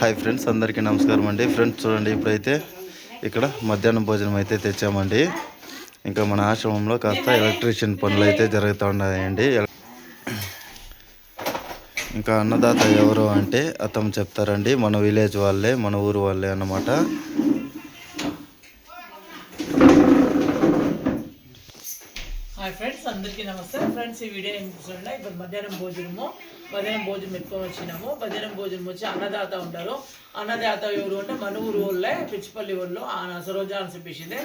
Hi friends అందరికీ నమస్కారం అండి. ఫ్రెండ్స్ చూడండి ఇప్పుడైతే ఇక్కడ మధ్యాహ్నం భోజనం అయితే తెచ్చామండి. ఇంకా మన ఆశ్రమంలో కాస్త ఎలక్ట్రీషియన్ పనులు అయితే జరుగుతూ ఉన్నాయండి. ఇంకా అన్నదాత ఎవరు అంటే అతను చెప్తారండి. మన విలేజ్ వాళ్ళే మన ఊరు వాళ్ళే అన్నమాట. హాయ్ ఫ్రెండ్స్ అందరికీ నమస్తే. ఫ్రెండ్స్ ఈ వీడియో ఏం చూడండి ఇప్పుడు మధ్యాహ్నం భోజనము. మధ్యాహ్నం భోజనం ఎత్తుకొని వచ్చినాము. మధ్యాహ్నం భోజనం వచ్చి అన్నదాత ఉంటారు. అన్నదాత ఎవరు అంటే మన ఊరు వాళ్ళే పిచ్చిపల్లి వాళ్ళు. ఆయన సరోజా అని చెప్పేసింది.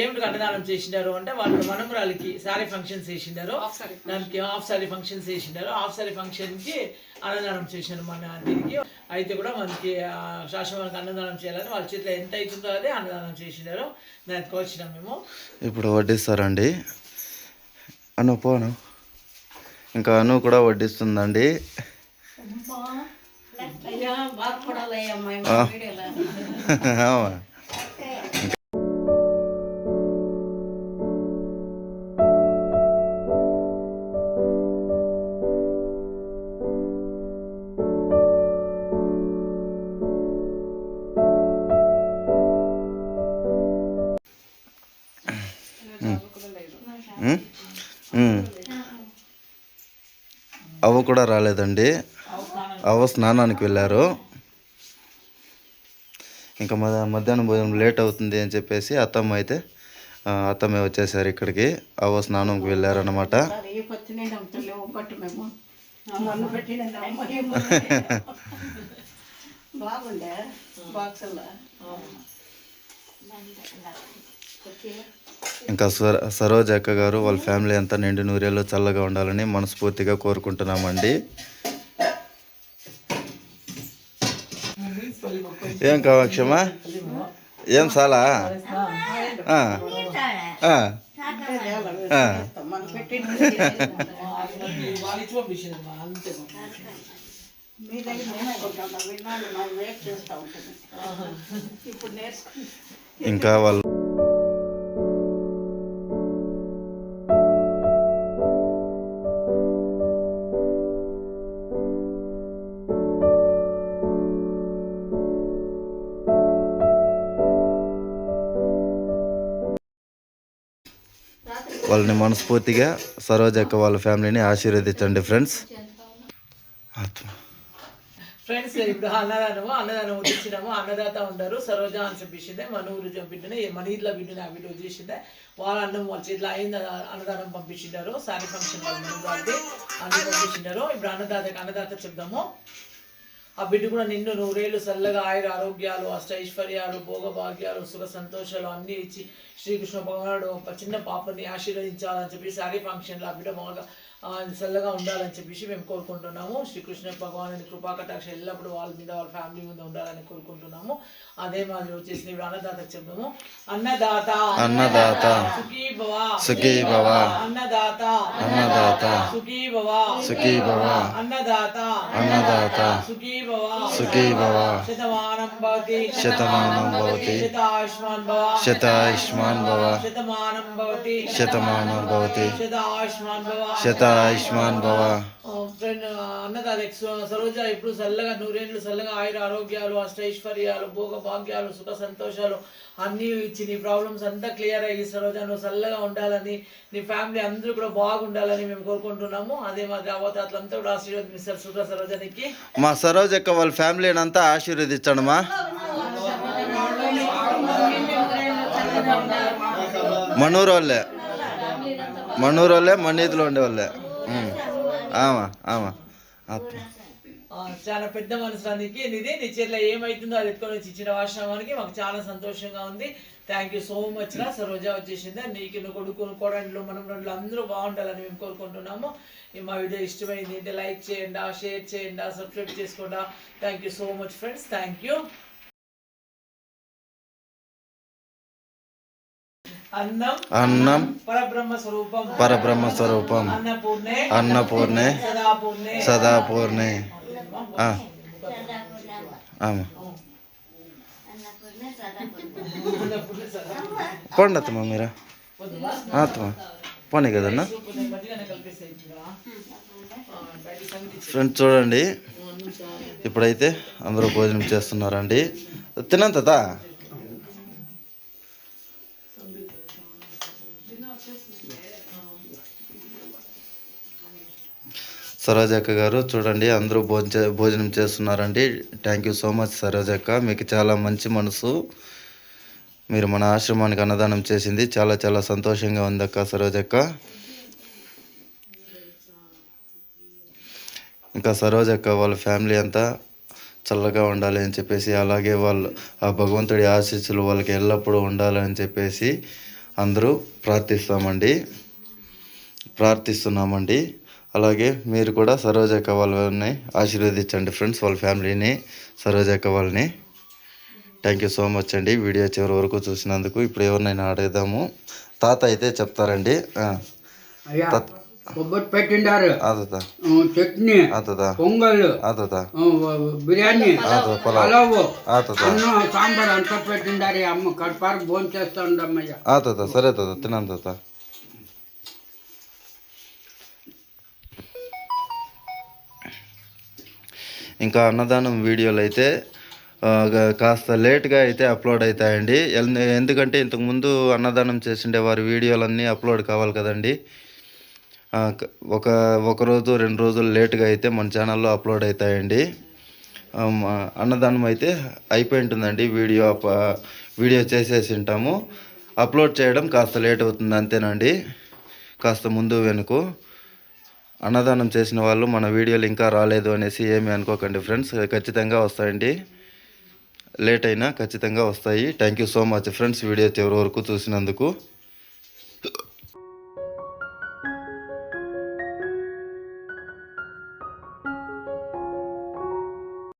ఏమిటి అన్నదానం చేసిండారు అంటే వాళ్ళు మనమరాలకి సారీ ఫంక్షన్స్ చేసిండారు. దానికి హాఫ్ సారీ ఫంక్షన్స్ చేసిండారు. హాఫ్ సారీ ఫంక్షన్కి అన్నదానం చేసినారు మన దీనికి అయితే కూడా మనకి శాశ్వతానికి అన్నదానం చేయాలని వాళ్ళ చేతిలో ఎంత అవుతుందో అదే అన్నదానం చేసిండారు. దానికి వచ్చినాం మేము. ఇప్పుడు వడ్డిస్తారండి. అను పోను ఇంకా అను కూడా వడ్డిస్తుందండి. అయ్యా అవ్వ కూడా రాలేదండి. అవ్వ స్నానానికి వెళ్ళారు. ఇంకా మధ్య మధ్యాహ్నం భోజనం లేట్ అవుతుంది అని చెప్పేసి అత్తమ్మ అయితే అత్తమ్మ వచ్చేసారు ఇక్కడికి. అవ్వ స్నానంకి వెళ్ళారనమాట బాగుండే? బాక్సుల్లో ఇంకా సర సరోజ అక్క గారు వాళ్ళ ఫ్యామిలీ అంతా నిండు నూరేళ్ళు చల్లగా ఉండాలని మనస్ఫూర్తిగా కోరుకుంటున్నామండి. ఏం కావాక్షమా ఏం చాలా ఇంకా వాళ్ళు వాళ్ళని మనస్ఫూర్తిగా సరోజ అక్క వాళ్ళ ఫ్యామిలీని ఆశీర్వదించండి ఫ్రెండ్స్ ఫ్రెండ్స్ ఇప్పుడు అన్నదానము అన్నదానం వదిలించినాము అన్నదాత ఉంటారు సరోజా అని చెప్పేసిందే మన ఊరు జ- బిడ్డనే మన ఇంట్లో బిడ్డనే ఆ బిడ్డ వదిలేసిందే వాళ్ళ అన్నం వాళ్ళ చేతిలో అయింది అన్నదానం పంపించినారు. సారీ ఫంక్షన్ వాళ్ళు మన పంపించినారు. ఇప్పుడు అన్నదాతకి అన్నదాత చెప్దాము. ఆ బిడ్డ కూడా నిన్ను నూరేళ్ళు చల్లగా ఆయుర ఆరోగ్యాలు అష్టైశ్వర్యాలు భోగభాగ్యాలు సుఖ సంతోషాలు అన్నీ ఇచ్చి శ్రీకృష్ణ భగవానుడు ఒక చిన్న పాపని ఆశీర్వదించాలని చెప్పి సారీ ఫంక్షన్లో ఆ బిడ్డ బాగా చల్లగా ఉండాలని చెప్పేసి మేము కోరుకుంటున్నాము. శ్రీకృష్ణ భగవాను కృపా కటాక్ష ఎల్లప్పుడూ వాళ్ళ మీద వాళ్ళ ఫ్యామిలీ మీద ఉండాలని కోరుకుంటున్నాము. అదే మాదిరి వచ్చేసి అన్నదాత చెప్దాము అన్నదాత అన్నదాత. సుఖీ భవ. సుఖీ భవ. అన్నదాత. అన్నదాత. సుఖీ భవ. సుఖీ భవ. అన్నదాత. అన్నదాత. సుఖీ భవ. సుఖీ భవ. శతమానం భవతి. శతమానం భవతి. శతాయుష్మాన్ భవ. శతాయుష్మాన్ భవ. శతమానం భవతి. శతమానం భవతి. శతాయుష్మాన్ భవ. శతాయుష్మాన్ భవ ఫ్రెండ్ అన్నదాత సరోజ ఇప్పుడు చల్లగా నూరేళ్ళు చల్లగా ఆయుర ఆరోగ్యాలు అష్టైశ్వర్యాలు భోగ భాగ్యాలు సుఖ సంతోషాలు అన్నీ ఇచ్చి నీ ప్రాబ్లమ్స్ అంతా క్లియర్ అయ్యి సరోజ నువ్వు చల్లగా ఉండాలని నీ ఫ్యామిలీ అందరూ కూడా బాగుండాలని మేము కోరుకుంటున్నాము. అదే మాదిరి అవతాతలంతా కూడా ఆశీర్వదిస్తారు సుఖ సరోజనికి. మా సరోజ అక్క వాళ్ళ ఫ్యామిలీని అంతా ఆశీర్వదించండమ్మా మనూరు వాళ్ళే మనూరు వాళ్ళే మన్నీతిలో ఉండే వాళ్ళే ఆమా ఆమా. ఆత్మ చాలా పెద్ద మనసురానికి ఇది నీ చేతిలో ఏమైతుందో అది ఎత్తుకొని వచ్చి ఇచ్చిన ఆశ్రమానికి మాకు చాలా సంతోషంగా ఉంది. థ్యాంక్ యూ సో మచ్ రా. సరోజా వచ్చేసింది? నీకు నువ్వు కొడుకు కోడళ్ళు మనం రెండు అందరూ బాగుండాలని మేము కోరుకుంటున్నాము. మా వీడియో ఇష్టమైంది అంటే లైక్ చేయండి షేర్ చేయండి సబ్స్క్రైబ్ చేసుకోండి. Thank you so much friends thank you అన్నం పరబ్రహ్మ స్వరూపం. అన్నపూర్ణే సదాపూర్ణే. పోండి అత్తమ్మ మీరా. ఆత్మ పోనీ కదన్నా. ఫ్రెండ్స్ చూడండి. ఇప్పుడైతే అందరూ భోజనం చేస్తున్నారండి. తినంతదా సరోజక్క గారు చూడండి అందరూ భోజనం చే- భోజనం చేస్తున్నారండి. థ్యాంక్ యూ సో మచ్ సరోజక్క మీకు చాలా మంచి మనసు. మీరు మన ఆశ్రమానికి అన్నదానం చేసింది. చాలా చాలా సంతోషంగా ఉందక్క సరోజక్క ఇంకా సరోజక్క వాళ్ళ ఫ్యామిలీ అంతా చల్లగా ఉండాలి అని చెప్పేసి అలాగే వాళ్ళు ఆ భగవంతుడి ఆశీస్సులు వాళ్ళకి ఎల్లప్పుడూ ఉండాలని చెప్పేసి అందరూ ప్రార్థిస్తామండి. ప్రార్థిస్తున్నామండి. అలాగే మీరు కూడా సరోజక్క వాళ్ళని ఆశీర్వదించండి ఫ్రెండ్స్ వాళ్ళ ఫ్యామిలీని సరోజక్క వాళ్ళని థ్యాంక్ యూ సో మచ్ అండి. వీడియో చివరి వరకు చూసినందుకు ఇప్పుడు ఎవరినైనా అడుగుదాము. తాత అయితే చెప్తారండి. కొబ్బరి పెట్టిండారు. చట్నీ పొంగల్ బిర్యానీ పలావ్ సాంబార్ అంతా పెట్టిండారు. అమ్మ కడపారకు భోజనం చేస్తా ఉండమ్మయ్య సరే తాత. తిన్నాను తాత. ఇంకా అన్నదానం వీడియోలు అయితే కాస్త లేట్గా అయితే అప్లోడ్ అవుతాయండి. ఎందుకంటే ఇంతకుముందు అన్నదానం చేసిండే వారి వీడియోలన్నీ అప్లోడ్ కావాలి కదండి. ఒక ఒక రోజు రెండు రోజులు లేట్గా అయితే మన ఛానల్లో అప్లోడ్ అవుతాయండి. అన్నదానం అయితే అయిపోయి ఉంటుందండి వీడియో వీడియో చేసేసి ఉంటాము. అప్లోడ్ చేయడం కాస్త లేట్ అవుతుంది అంతేనండి. కాస్త ముందు వెనుక. అన్నదానం చేసిన వాళ్ళు మన వీడియోలు ఇంకా రాలేదు అనేసి ఏమీ అనుకోకండి ఫ్రెండ్స్. ఖచ్చితంగా వస్తాయండి. లేట్ అయినా ఖచ్చితంగా వస్తాయి. Thank you so much friends video చివరి వరకు చూసినందుకు.